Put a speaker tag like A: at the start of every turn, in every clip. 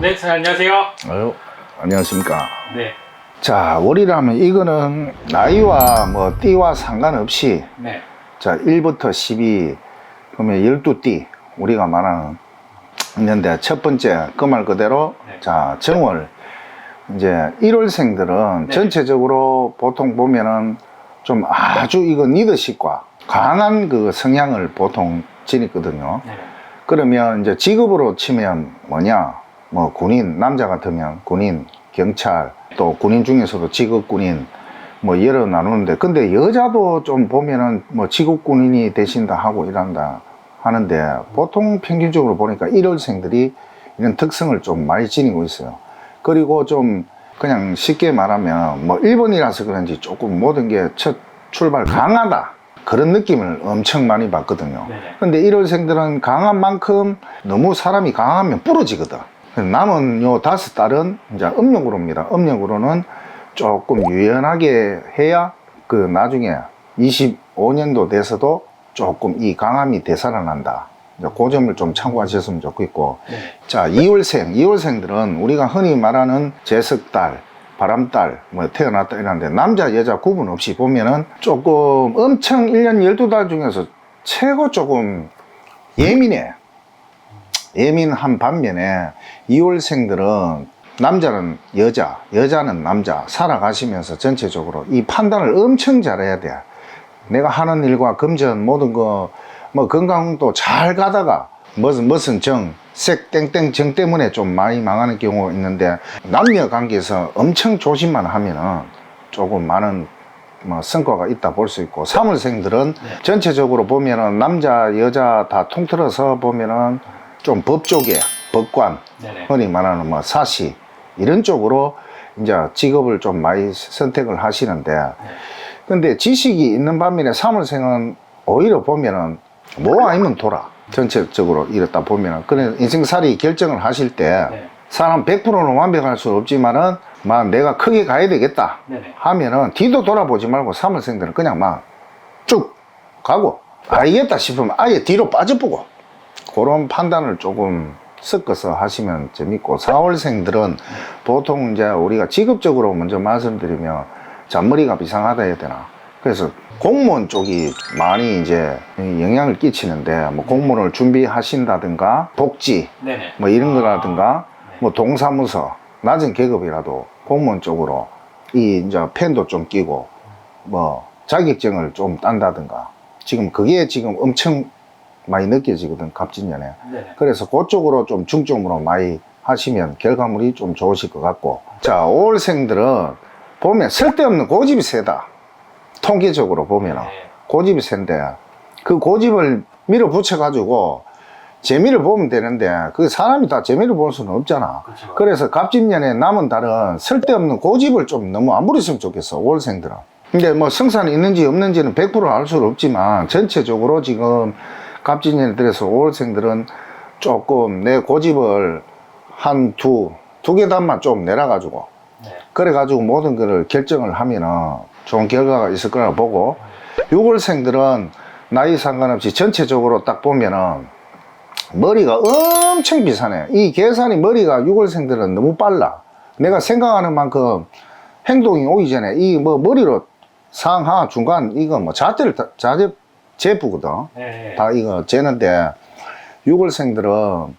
A: 네, 사장님 안녕하세요.
B: 아유, 안녕하십니까.
A: 네,
B: 자, 월이라면 이거는 나이와 뭐 띠와 상관없이
A: 네,
B: 자, 1부터 12 그러면 12띠 우리가 말하는 있는데 첫 번째 그 말 그대로
A: 네.
B: 자, 정월 이제 1월생들은
A: 네.
B: 전체적으로 보통 보면은 좀 아주 이거 리더십과 강한 그 성향을 보통 지니거든요.
A: 네,
B: 그러면 이제 직업으로 치면 뭐냐? 뭐 군인, 남자 같으면 군인, 경찰, 또 군인 중에서도 직업 군인, 뭐 여러 나누는데, 근데 여자도 좀 보면은 뭐 직업 군인이 되신다 하고 이런다 하는데, 보통 평균적으로 보니까 1월생들이 이런 특성을 좀 많이 지니고 있어요. 그리고 좀 그냥 쉽게 말하면 뭐 1번이라서 그런지 조금 모든 게 첫 출발 강하다. 그런 느낌을 엄청 많이 받거든요.
A: 네.
B: 근데 1월생들은 강한 만큼 너무 사람이 강하면 부러지거든. 남은 요 다섯 달은 이제 음력으로입니다. 음력으로는 조금 유연하게 해야 그 나중에 25년도 돼서도 조금 이 강함이 되살아난다. 그 점을 좀 참고하셨으면 좋겠고.
A: 네,
B: 자, 2월생. 2월생들은 우리가 흔히 말하는 제석달, 바람달, 뭐 태어났다 이러는데 남자, 여자 구분 없이 보면은 조금 엄청 1년 12달 중에서 최고 조금 예민해. 예민한 반면에 2월생들은 남자는 여자, 여자는 남자 살아가시면서 전체적으로 이 판단을 엄청 잘해야 돼. 내가 하는 일과 금전 모든 거 뭐 건강도 잘 가다가 무슨 무슨 정, 색 땡땡 정 때문에 좀 많이 망하는 경우가 있는데 남녀 관계에서 엄청 조심만 하면은 조금 많은 뭐 성과가 있다 볼 수 있고 삼월생들은
A: 네.
B: 전체적으로 보면은 남자 여자 다 통틀어서 보면은 좀 법 쪽에 법관
A: 네, 네.
B: 흔히 말하는 뭐 사시 이런 쪽으로 이제 직업을 좀 많이 선택을 하시는데 근데 지식이 있는 반면에 삼월생은 오히려 보면은 뭐 아니면 돌아 전체적으로 이렇다 보면은 그래 인생살이 결정을 하실 때
A: 네.
B: 사람 100%는 완벽할 수 없지만은 막 내가 크게 가야 되겠다
A: 네, 네.
B: 하면은 뒤도 돌아보지 말고 삼월생들은 그냥 막 쭉 가고 알겠다 싶으면 아예 뒤로 빠져보고 그런 판단을 조금 섞어서 하시면 재밌고 4월생들은 보통 이제 우리가 직업적으로 먼저 말씀드리면 잔머리가 비상하다 해야 되나 그래서 공무원 쪽이 많이 이제 영향을 끼치는데 뭐 공무원을 준비하신다든가 복지
A: 네, 네.
B: 뭐 이런 거라든가
A: 네.
B: 뭐 동사무소 낮은 계급이라도 공무원 쪽으로 이 이제 펜도 좀 끼고 뭐 자격증을 좀 딴다든가 지금 그게 지금 엄청 많이 느껴지거든 갑진년에
A: 네, 네.
B: 그래서 그쪽으로 좀 중점으로 많이 하시면 결과물이 좀 좋으실 것 같고 자 5월생들은 보면 쓸데없는 고집이 세다 통계적으로 보면은
A: 네.
B: 고집이 센데 그 고집을 밀어붙여 가지고 재미를 보면 되는데 그 사람이 다 재미를 볼 수는 없잖아
A: 그렇죠.
B: 그래서 갑진년에 남은 달은 쓸데없는 고집을 좀 너무 안 부렸으면 좋겠어 월생들은 근데 뭐 성산이 있는지 없는지는 100%알 수는 없지만 전체적으로 지금 갑진년에 들어서 월생들은 조금 내 고집을 한 두두개 단만 좀 내려가지고
A: 네.
B: 그래가지고 모든 거를 결정을 하면은 좋은 결과가 있을 거라 보고 6월생들은 나이 상관없이 전체적으로 딱 보면은 머리가 엄청 비싸네. 이 계산이 머리가 6월생들은 너무 빨라. 내가 생각하는 만큼 행동이 오기 전에 이 뭐 머리로 상하 중간 이거 뭐 자재를 다- 자재 제부거든.
A: 네, 네.
B: 다 이거 재는데 6월생들은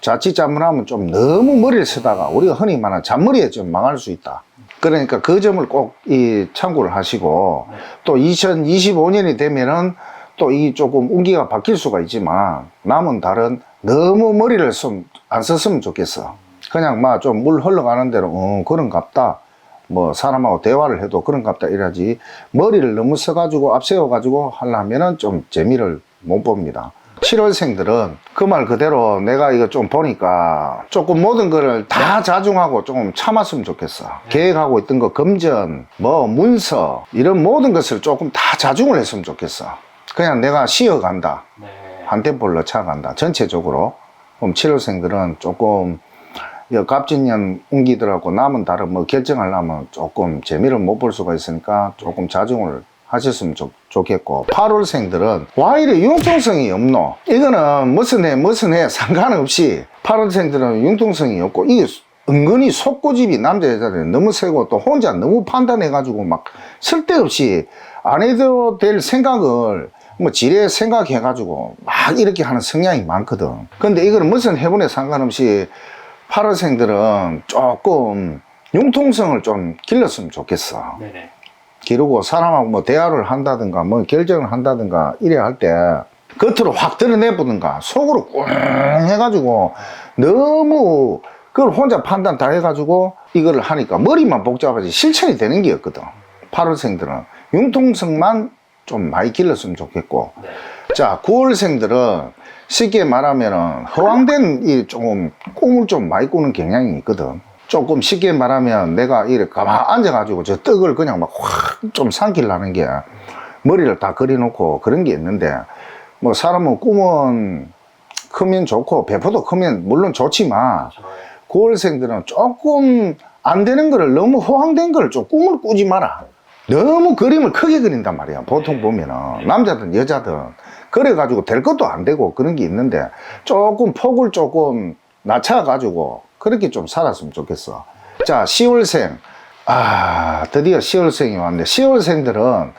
B: 자칫 잘못하면 좀 너무 머리를 쓰다가 우리가 흔히 말하는 잔머리에 좀 망할 수 있다. 그러니까 그 점을 꼭 이 참고를 하시고 또 2025년이 되면은 또 이 조금 운기가 바뀔 수가 있지만 남은 달은 너무 머리를 좀 안 썼으면 좋겠어. 그냥 막 좀 물 흘러가는 대로 어 그런갑다. 뭐 사람하고 대화를 해도 그런갑다 이러지 머리를 너무 써가지고 앞세워가지고 하려면은 좀 재미를 못 봅니다. 7월생들은 그 말 그대로 내가 이거 좀 보니까 조금 모든 거를 다 자중하고 조금 참았으면 좋겠어. 계획하고 있던 거 금전, 뭐 문서 이런 모든 것을 조금 다 자중을 했으면 좋겠어. 그냥 내가 쉬어간다.
A: 네.
B: 한 템포를 넣쳐간다. 전체적으로. 그럼 7월생들은 조금 이 갑진년 운기들하고 남은 달은 뭐 결정하려면 조금 재미를 못 볼 수가 있으니까 조금 자중을 하셨으면 좋, 좋겠고. 8월생들은 와 이래 융통성이 없노. 이거는 무슨 해 무슨 해 상관없이 8월생들은 융통성이 없고 이게 은근히 속고집이 남자 여자들 너무 세고 또 혼자 너무 판단해 가지고 막 쓸데없이 안 해도 될 생각을 뭐 지레 생각해 가지고 막 이렇게 하는 성향이 많거든. 근데 이거는 무슨 해본에 상관없이 8월생들은 조금 융통성을 좀 길렀으면 좋겠어
A: 네네.
B: 기르고 사람하고 뭐 대화를 한다든가 뭐 결정을 한다든가 이래 할 때 겉으로 확 드러내보든가 속으로 꽁 해가지고 너무 그걸 혼자 판단 다 해가지고 이거를 하니까 머리만 복잡하지 실천이 되는 게 없거든 8월생들은 융통성만 좀 많이 길렀으면 좋겠고
A: 네.
B: 자 9월생들은 쉽게 말하면은 허황된 이 조금 꿈을 좀 많이 꾸는 경향이 있거든 조금 쉽게 말하면 내가 이렇게 가만 앉아가지고 저 떡을 그냥 막 확 좀 삼키려는 게 머리를 다 그려놓고 그런 게 있는데 뭐 사람은 꿈은 크면 좋고 배포도 크면 물론 좋지만
A: 저,
B: 9월생들은 조금 안 되는 거를 너무 호황된 거를 좀 꿈을 꾸지 마라. 너무 그림을 크게 그린단 말이야. 보통 보면은 남자든 여자든 그래가지고 될 것도 안 되고 그런 게 있는데 조금 폭을 조금 낮춰가지고 그렇게 좀 살았으면 좋겠어. 자, 10월생. 아, 드디어 10월생이 왔는데 10월생들은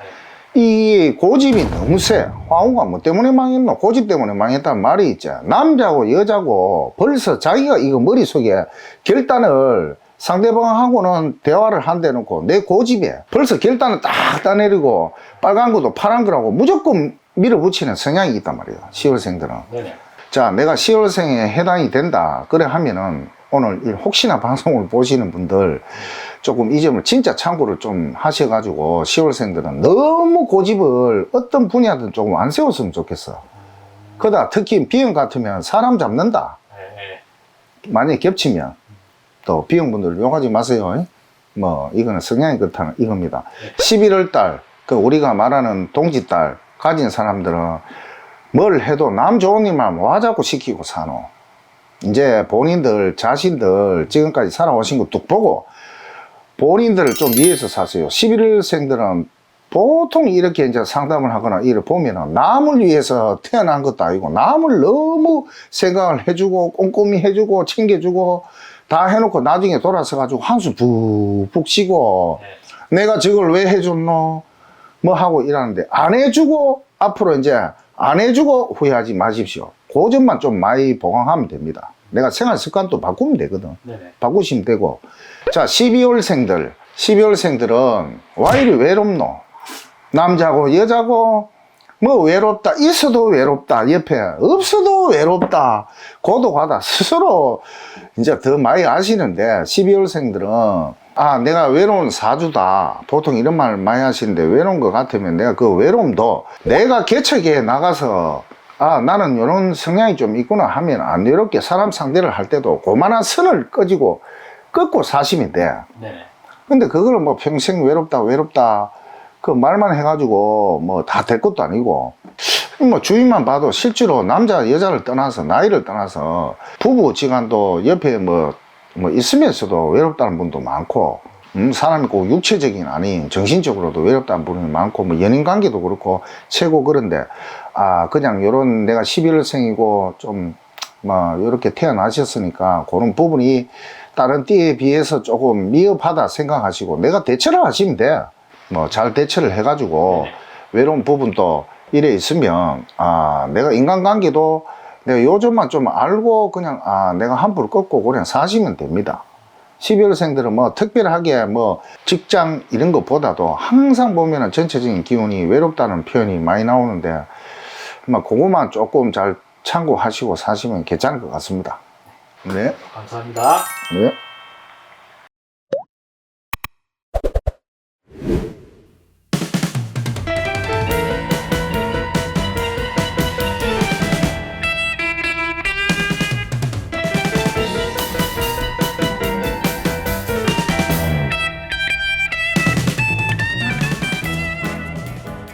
B: 이 고집이 너무 세. 화우가 뭐 때문에 망했노? 고집 때문에 망했다는 말이 있지. 남자고 여자고 벌써 자기가 이거 머릿속에 결단을 상대방하고는 대화를 한대 놓고 내 고집에 벌써 결단을 딱 따내리고 빨간 거도 파란 거라고 무조건 밀어붙이는 성향이 있단 말이야. 10월생들은.
A: 네네.
B: 자, 내가 10월생에 해당이 된다. 그래 하면은 오늘 이 혹시나 방송을 보시는 분들 조금 이 점을 진짜 참고를 좀 하셔가지고 10월생들은 너무 고집을 어떤 분야든 조금 안 세웠으면 좋겠어. 그다 특히 B형 같으면 사람 잡는다.
A: 네.
B: 만약에 겹치면 또 B형분들 욕하지 마세요. 뭐 이거는 성향이 그렇다는 이겁니다. 11월 달, 그 우리가 말하는 동지달 가진 사람들은 뭘 해도 남 좋은 일만 와 자꾸 시키고 사노. 이제 본인들 자신들 지금까지 살아오신 거 뚝 보고 본인들을 좀 위해서 사세요. 11일생들은 보통 이렇게 이제 상담을 하거나 이를 보면은 남을 위해서 태어난 것도 아니고 남을 너무 생각을 해주고 꼼꼼히 해주고 챙겨주고 다 해놓고 나중에 돌아서 가지고 한숨 푹푹 쉬고 내가 저걸 왜 해줬노 뭐 하고 이러는데 안 해주고 앞으로 이제 안 해주고 후회하지 마십시오. 그 점만 좀 많이 보강하면 됩니다. 내가 생활 습관도 바꾸면 되거든.
A: 네네.
B: 바꾸시면 되고. 자, 12월생들. 12월생들은 와 이리 외롭노? 남자고 여자고 뭐 외롭다. 있어도 외롭다. 옆에 없어도 외롭다. 고독하다. 스스로 이제 더 많이 아시는데 12월생들은 아, 내가 외로운 사주다. 보통 이런 말 많이 하시는데 외로운 것 같으면 내가 그 외로움도 내가 개척에 나가서 아, 나는 이런 성향이 좀 있구나 하면 안 외롭게 사람 상대를 할 때도 그만한 선을 꺼지고 끊고 사시면 돼.
A: 네네.
B: 근데 그걸 뭐 평생 외롭다, 외롭다, 그 말만 해가지고 뭐 다 될 것도 아니고, 뭐 주위만 봐도 실제로 남자, 여자를 떠나서, 나이를 떠나서 부부 지간도 옆에 뭐, 뭐 있으면서도 외롭다는 분도 많고, 음, 사람이 꼭 육체적인 아닌 정신적으로도 외롭다는 분이 많고, 뭐 연인 관계도 그렇고, 최고 그런데, 아, 그냥 요런 내가 11월생이고 좀, 뭐, 요렇게 태어나셨으니까 그런 부분이 다른 띠에 비해서 조금 미흡하다 생각하시고 내가 대처를 하시면 돼. 뭐 잘 대처를 해가지고
A: 네네.
B: 외로운 부분도 이래 있으면 아 내가 인간관계도 내가 요즘만 좀 알고 그냥 아 내가 한불 꺾고 그냥 사시면 됩니다. 12월생들은 뭐 특별하게 뭐 직장 이런 것보다도 항상 보면은 전체적인 기운이 외롭다는 표현이 많이 나오는데 뭐 그거만 조금 잘 참고하시고 사시면 괜찮을 것 같습니다. 네.
A: 감사합니다.
B: 네.